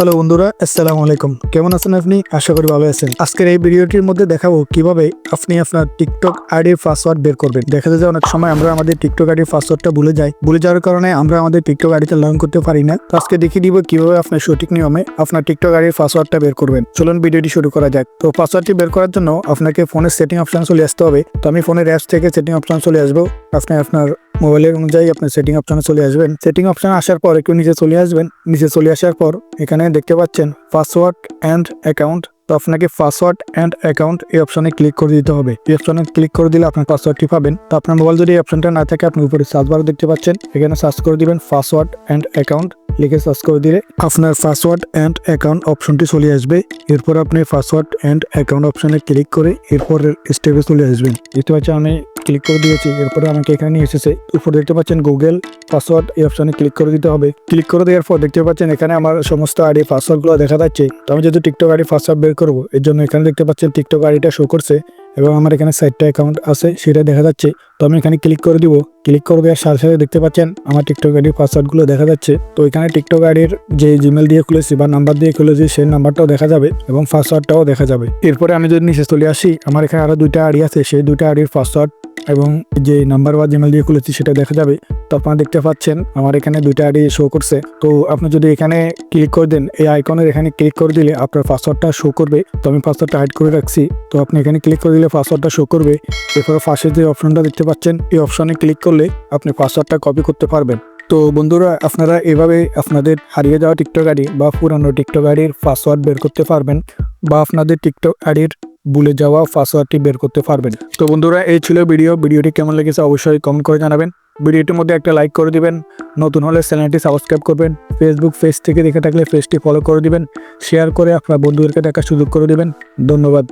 Hello বন্ধুরা, আসসালামু আলাইকুম। কেমন আছেন আপনি? আশা করি ভালো আছেন। আজকের এই ভিডিওটির মধ্যে দেখাবো কীভাবে আপনি আপনার টিকটক আইডির পাসওয়ার্ড বের করবেন। দেখা যায় যে অনেক সময় আমরা আমাদের টিকটক আইডির পাসওয়ার্ডটা ভুলে যাই। ভুলে যাওয়ার কারণে আমরা আমাদের টিকটক আইডিতে লগ করতে পারি না। তো আজকে দেখিয়ে দিব কীভাবে আপনার সঠিক নিয়মে আপনার টিকটক আইডির পাসওয়ার্ডটা বের করবেন। চলুন ভিডিওটি শুরু করা যাক। তো পাসওয়ার্ডটি বের করার জন্য আপনাকে ফোনের সেটিং অপশন চলে আসতে হবে। তো আমি ফোনের অ্যাপস থেকে সেটিং অপশন চলে আসব। আপনি আপনার মোবাইলের অনুযায়ী আপনি সেটিং অপশনে চলে আসবেন। সেটিং অপশন আসার পর একটু নিচে চলে আসবেন। নিচে চলে আসার পর এখানে দেখতে পাচ্ছেন পাসওয়ার্ড অ্যান্ড অ্যাকাউন্ট তো আপনাকে পাসওয়ার্ড অ্যান্ড অ্যাকাউন্ট এই অপশনে ক্লিক করে দিতে হবে। এই অপশনে ক্লিক করে দিলে আপনার পাসওয়ার্ডটি পাবেন। তো আপনার মোবাইল যদি এই অপশনটা না থাকে, আপনি উপরে সার্চ বার দেখতে পাচ্ছেন। এখানে সার্চ করে দিবেন পাসওয়ার্ড অ্যান্ড অ্যাকাউন্ট লিখে সার্চ করে দিলে আপনার পাসওয়ার্ড অ্যান্ড অ্যাকাউন্ট অপশনটি চলে আসবে। এরপর আপনি পাসওয়ার্ড অ্যান্ড অ্যাকাউন্ট অপশনে ক্লিক করে এরপর স্টেপে চলে আসবেন। দেখতে পাচ্ছেন আমি ক্লিক করে দিয়েছি, এরপরে আমাকে এখানে নিয়ে এসেছে। উপর দেখতে পাচ্ছেন গুগল পাসওয়ার্ড এই অপশনে ক্লিক করে দিতে হবে। ক্লিক করে দেওয়ার পর দেখতে পাচ্ছেন এখানে আমার সমস্ত আইডি পাসওয়ার্ডগুলো দেখা যাচ্ছে। তো আমি যেহেতু টিকটক আইডি পাসওয়ার্ড বের করব, এর জন্য এখানে দেখতে পাচ্ছেন টিকটক আইডিটা শো করছে। এবং আমার এখানে সাইটটা অ্যাকাউন্ট আছে, সেটা দেখা যাচ্ছে। তো আমি এখানে ক্লিক করে দিব। ক্লিক করে দেওয়ার সাথে সাথে দেখতে পাচ্ছেন, আমার টিকটক আইডির পাসওয়ার্ডগুলো দেখা যাচ্ছে। তো এখানে টিকটক আইডির যে জিমেল দিয়ে খুলেছি বা নাম্বার দিয়ে খুলেছি, সেই নাম্বারটাও দেখা যাবে এবং পাসওয়ার্ডটাও দেখা যাবে। এরপরে আমি যদি নিচে চলে আসি, আমার এখানে আরও দুইটা আইডি আছে। সেই দুইটা আইডির পাসওয়ার্ড এবং যে নাম্বার বা জিমেল দিয়ে খুলেছি সেটা দেখা যাবে। তো আপনারা দেখতে পাচ্ছেন, আমার এখানে দুইটা আইডি শো করছে। তো আপনি যদি এখানে ক্লিক করে দেন, এই আইকনের এখানে ক্লিক করে দিলে আপনার পাসওয়ার্ডটা শো করবে। তো আমি পাসওয়ার্ডটা হাইড করে রাখছি। তো আপনি এখানে ক্লিক করে দিলে পাসওয়ার্ডটা শো করবে। এরপরে পাশে যে অপশনটা দেখতে পাচ্ছেন, এই অপশনে ক্লিক করলে আপনি পাসওয়ার্ডটা কপি করতে পারবেন। তো বন্ধুরা, আপনারা এভাবে আপনাদের হারিয়ে যাওয়া টিকটক আইডি বা পুরানো টিকটক আইডির পাসওয়ার্ড বের করতে পারবেন বা আপনাদের টিকটক আইডির ভুলে যাওয়া পাসওয়ার্ডটি বের করতে পারবেন। তো বন্ধুরা, এই ছিল ভিডিও ভিডিওটি কেমন লেগেছে অবশ্যই কমেন্ট করে জানাবেন। ভিডিওটির মধ্যে একটা লাইক করে দিবেন। নতুন হলে চ্যানেলটি সাবস্ক্রাইব করবেন। ফেসবুক পেজ থেকে দেখে থাকলে পেজটি ফলো করে দিবেন। শেয়ার করে আপনার বন্ধুদেরকে দেখার সুযোগ করে দিবেন। ধন্যবাদ।